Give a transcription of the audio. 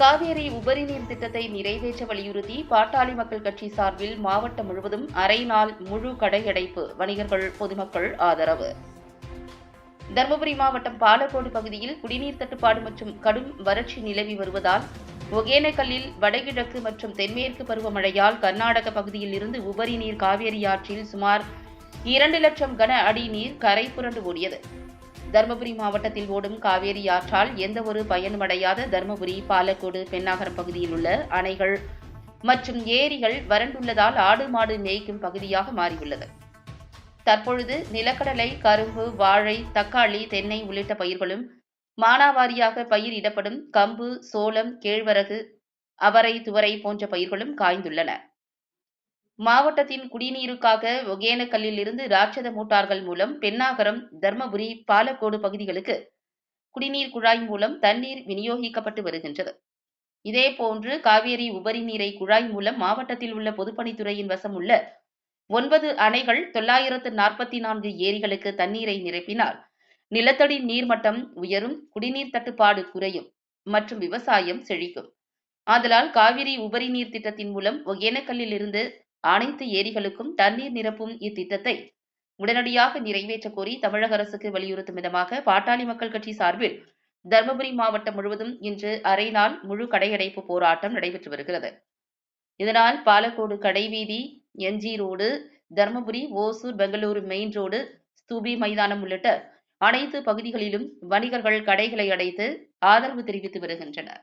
காவேரி உபரிநீர் திட்டத்தை நிறைவேற்ற வலியுறுத்தி பாட்டாளி மக்கள் கட்சி சார்பில் மாவட்டம் முழுவதும் அரை நாள் முழு கடையடைப்பு. வணிகர்கள் பொதுமக்கள் ஆதரவு. தருமபுரி மாவட்டம் பாலக்கோடு பகுதியில் குடிநீர் தட்டுப்பாடு மற்றும் கடும் வறட்சி நிலவி வருவதால் ஒகேனக்கல்லில் வடகிழக்கு மற்றும் தென்மேற்கு பருவமழையால் கர்நாடக பகுதியில் இருந்து உபரி நீர் காவேரி ஆற்றில் சுமார் இரண்டு லட்சம் கன அடி நீர் கரை புரண்டு ஓடியது. தருமபுரி மாவட்டத்தில் ஓடும் காவேரி ஆற்றால் எந்தவொரு பயனுமடையாத தருமபுரி பாலக்கோடு பெண்ணாகரம் பகுதியில் உள்ள அணைகள் மற்றும் ஏரிகள் வறண்டுள்ளதால் ஆடு மாடு மேய்க்கும் பகுதியாக மாறியுள்ளது. தற்பொழுது நிலக்கடலை கரும்பு வாழை தக்காளி தென்னை உள்ளிட்ட பயிர்களும் மானாவாரியாக பயிரிடப்படும் கம்பு சோளம் கேழ்வரகு அவரை துவரை போன்ற பயிர்களும் காய்ந்துள்ளன. மாவட்டத்தின் குடிநீருக்காக ஒகேனக்கல்லில் இருந்து ராட்சத மோட்டார்கள் மூலம் பெண்ணாகரம் தர்மபுரி பாலக்கோடு பகுதிகளுக்கு குடிநீர் குழாய் மூலம் தண்ணீர் விநியோகிக்கப்பட்டு வருகின்றது. இதேபோன்று காவேரி உபரி நீரை குழாய் மூலம் மாவட்டத்தில் உள்ள பொதுப்பணித்துறையின் வசம் உள்ள ஒன்பது அணைகள் தொள்ளாயிரத்து நாற்பத்தி நான்கு ஏரிகளுக்கு தண்ணீரை நிரப்பினால் நிலத்தடி நீர்மட்டம் உயரும் குடிநீர் தட்டுப்பாடு குறையும் மற்றும் விவசாயம் செழிக்கும். ஆதலால் காவிரி உபரி நீர் திட்டத்தின் மூலம் ஒகேனக்கல்லில் இருந்து அனைத்து ஏரிகளுக்கும் தண்ணீர் நிரப்பும் இத்திட்டத்தை உடனடியாக நிறைவேற்றக் கோரி தமிழக அரசுக்கு வலியுறுத்தும் விதமாக பாட்டாளி மக்கள் கட்சி சார்பில் தருமபுரி மாவட்டம் முழுவதும் இன்று அரை நாள் முழு கடையடைப்பு போராட்டம் நடைபெற்று வருகிறது. இதனால் பாலக்கோடு கடைவீதி NG road Dharmapuri Hosur Bengaluru main road ஸ்தூபி மைதானம் உள்ளிட்ட அனைத்து பகுதிகளிலும் வணிகர்கள் கடைகளை அடைத்து ஆதரவு தெரிவித்து வருகின்றனர்.